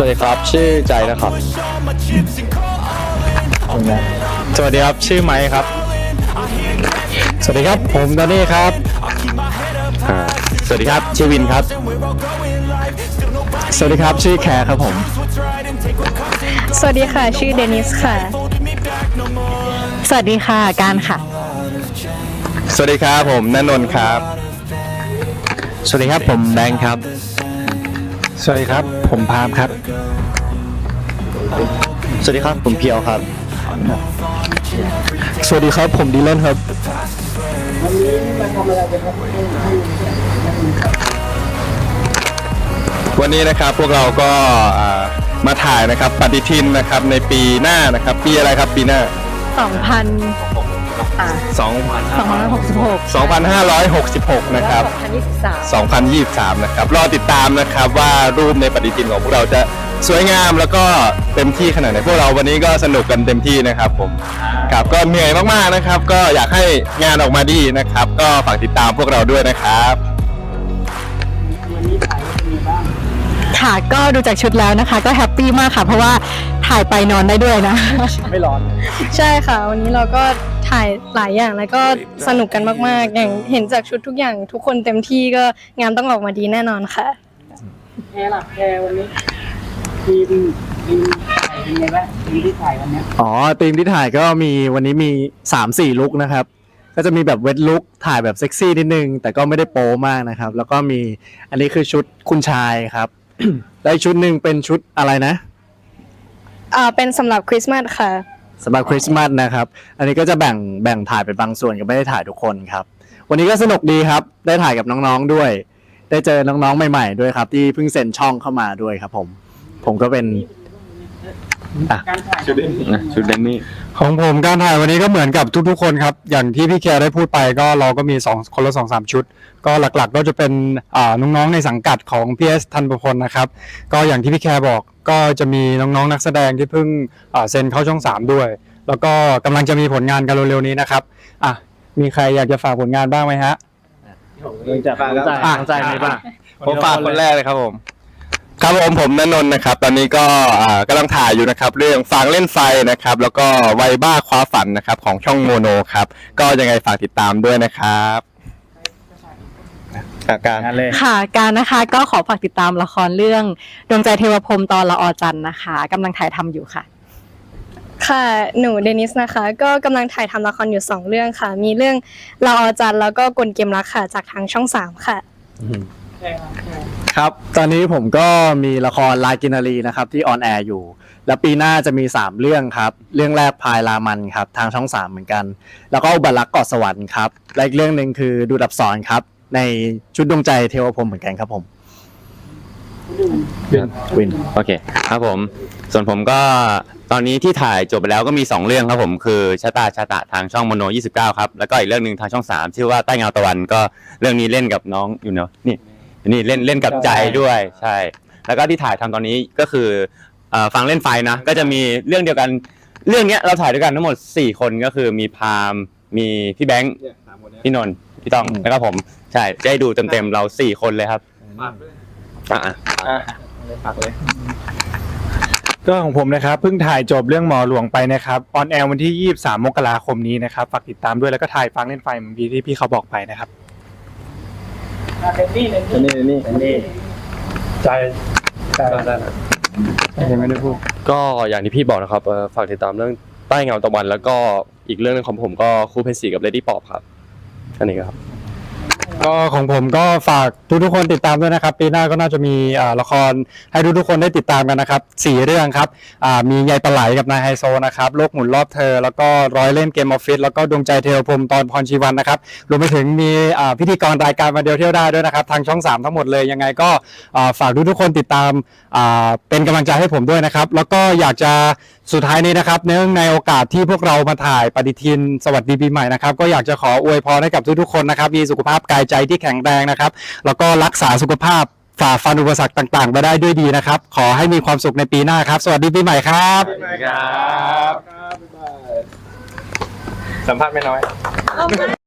วัสดีครับ ชื่อใจนะครับ push all my chips and call all in. สวัสดีครับ ชื่อไม้ครับ สวัสดีครับ ผมดอนนี่ครับ I'll keep my head up อ่าสวัสดีครับ ชื่อวินครับ and we're all going live. Still nobody สวัสดีครับ ชื่อแคร์ครับผม knows what's right and take what comes and goes. สวัสดีค่ะ ชื่อเดนิสค่ะ Holding me back no more. สวัสดีค่ะ การค่ะ สวัสดีครับผมนันนนท์ครับ สวัสดีครับผมแบงค์ครับ สวัสดีครับ ผมพามครับ สวัสดีครับ ผมเพียวครับ สวัสดีครับ ผมดีเลนครับ วันนี้นะครับพวกเราก็อ่ามาถ่ายนะครับปฏิทินนะครับในปีหน้านะครับ ปีอะไรครับปีหน้า 2000 ค่ะ2 2566 2566 นะครับ 2023 2023 นะครับ รอติดตามนะครับว่ารูปในปฏิทินของพวกเราจะสวยงามแล้วก็เต็มที่ขนาดไหนพวกเราวันนี้ก็สนุกกันเต็มที่นะครับผมครับก็เหนื่อยมากๆนะครับ ก็อยากให้งานออกมาดีนะครับ ก็ฝากติดตามพวกเราด้วยนะครับ ค่ะก็ดูจากชุดแล้วนะคะ ก็แฮปปี้มากค่ะ เพราะว่า ถ่ายไปนอนได้ด้วยนะ ไม่ร้อน ใช่ค่ะ วันนี้เราก็ถ่ายหลายอย่างแล้วก็สนุกกันมากๆ อย่างเห็นจากชุดทุกอย่างทุกคนเต็มที่ก็งานต้องออกมาดีแน่นอนค่ะ แพรล่ะแพรวันนี้ทีมทีมถ่ายเป็นไงบ้างทีมที่ถ่ายวันเนี้ยอ๋อธีมที่ถ่ายก็มีวันนี้มี 3 4 ลุกนะครับ ก็จะมีแบบเวทลุกถ่ายแบบเซ็กซี่นิดนึง แต่ก็ไม่ได้โป๊มากนะครับ แล้วก็มีอันนี้คือชุดคุณชายครับ แล้วอีกชุดหนึ่งเป็นชุดอะไรนะ อ่าเป็นสำหรับคริสต์มาสค่ะ สำหรับคริสต์มาสนะครับ อันนี้ก็จะแบ่งแบ่งถ่ายเป็นบางส่วนก็ไม่ได้ถ่ายทุกคนครับ วันนี้ก็สนุกดีครับ ได้ถ่ายกับน้องๆด้วย ได้เจอน้องๆใหม่ ๆ ด้วยครับ ที่เพิ่งเซ็นช่องเข้ามาด้วยครับ ผม ผมก็เป็นการถ่ายชุดเดนชุดเดนนี่ของผมการถ่ายวันนี้ก็เหมือนกับทุกๆคนครับ อย่างที่พี่แคร์ได้พูดไปก็เราก็มีสองคนละสองสามชุด ก็หลักๆก็จะเป็นอ่าน้องๆในสังกัดของ PS ทันประพลนะครับ ก็อย่างที่พี่แคร์บอก ก็จะมีน้องๆนักแสดงที่เพิ่งอ่าเซ็นเข้าช่อง 3 ด้วย แล้วก็กำลังจะมีผลงานกันเร็วๆนี้นะครับอะมีใครอยากจะฝากผลงานบ้างไหมฮะจากน้องใจน้องใจมีป่ะผมฝากคนแรกเลยครับผม ครับผมผมนนนท์นะครับ ตอนนี้ก็อ่ากำลังถ่ายอยู่นะครับ เรื่องฟางเล่นไฟนะครับ แล้วก็ไวบ้าคว้าฝันนะครับ ของช่องโมโนครับ ก็ยังไงฝากติดตามด้วยนะครับ อาการ งานเลย ค่ะ การนะคะก็ขอฝากติดตามละครเรื่องดวงใจเทวพรหมตอนละออจันทร์นะคะกำลังถ่ายทำอยู่ค่ะ ค่ะ หนูเดนิสนะคะ ก็กำลังถ่ายทำละครอยู่2เรื่องค่ะ มีเรื่องเราอาจันแล้วก็กลเกมรักค่ะ จากทางช่อง3ค่ะแพรล่ะแพรครับ ตอนนี้ผมก็มีละครลายกินารีนะครับที่ออนแอร์อยู่ แล้วปีหน้าจะมี 3 เรื่องครับ เรื่องแรกพายรามันครับ ทางช่อง 3 เหมือนกัน แล้วก็อุบัติรักเกาะสวรรค์ครับและอีกเรื่องหนึ่งคือดูดับสอนครับ ในชุดดวงใจเทวพรหมเหมือนกันครับผม วิน โอเคครับผม ส่วนผมก็ตอนนี้ที่ถ่ายจบไปแล้วก็มี 2 เรื่องครับผมคือชะตาชะตะทางช่องโมโน 29 ครับ แล้วก็อีกเรื่องหนึ่งทางช่อง 3 ชื่อว่าใต้เงาตะวันก็เรื่องนี้เล่นกับน้องอยู่เนาะนี่นี่เล่นเล่นกับใจด้วยใช่ แล้วก็ที่ถ่ายทำตอนนี้ก็คือเอ่อฟังเล่นไฟนะ ก็จะมีเรื่องเดียวกัน เรื่องเนี้ยเราถ่ายด้วยกันทั้งหมด 4 คนก็คือมีพามมีพี่แบงค์พี่นนท์ พี่ต้องแล้วก็ผมใช่จะได้ดูเต็มๆเราสี่คนเลยครับอะก็ของผมนะครับเพิ่งถ่ายจบเรื่องหมอหลวงไปนะครับออนแอร์วันที่ 23 มกราคมนี้นะครับฝากติดตามด้วยแล้วก็ถ่ายฟังเล่นไฟเหมือนที่พี่เขาบอกไปนะครับอะเดนนี่เดนนี่นี่นี่นี่ใจใจยังไม่ได้พูดก็อย่างที่พี่บอกนะครับเอ่อฝากติดตามเรื่องใต้เงาตะวันแล้วก็อีกเรื่องหนึงของผมก็คู่เพนสีกับเลดี้ปอบครับ อันนี้ครับ ก็ของผมก็ฝากทุกๆคนติดตามด้วยนะครับ ปีหน้าก็น่าจะมีอ่าละครให้ทุกๆคนได้ติดตามกันนะครับสี่เรื่องครับอ่ามียายปลาไหลกับนายไฮโซนะครับโลกหมุนรอบเธอ แล้วก็ร้อยเล่นเกมออฟฟิศแล้วก็ดวงใจเทวพรหมตอนพรชีวันนะครับรวมไปถึงมีอ่าพิธีกรรายการมาเดียวเที่ยวได้ด้วยนะครับ ทางช่อง 3 ทั้งหมดเลยยังไงก็อ่าฝากทุกๆคนติดตามอ่าเป็นกำลังใจให้ผมด้วยนะครับ แล้วก็อยากจะ สุดท้ายนี้นะครับเนื่องในโอกาสที่พวกเรามาถ่ายปฏิทินสวัสดีปีใหม่นะครับก็อยากจะขออวยพรให้กับทุกๆคนนะครับมีสุขภาพกายใจที่แข็งแรงนะครับ แล้วก็รักษาสุขภาพฝ่าฟันอุปสรรคต่างๆไปได้ด้วยดีนะครับ ขอให้มีความสุขในปีหน้าครับ สวัสดีปีใหม่ครับ ครับ สัมภาษณ์ไม่น้อย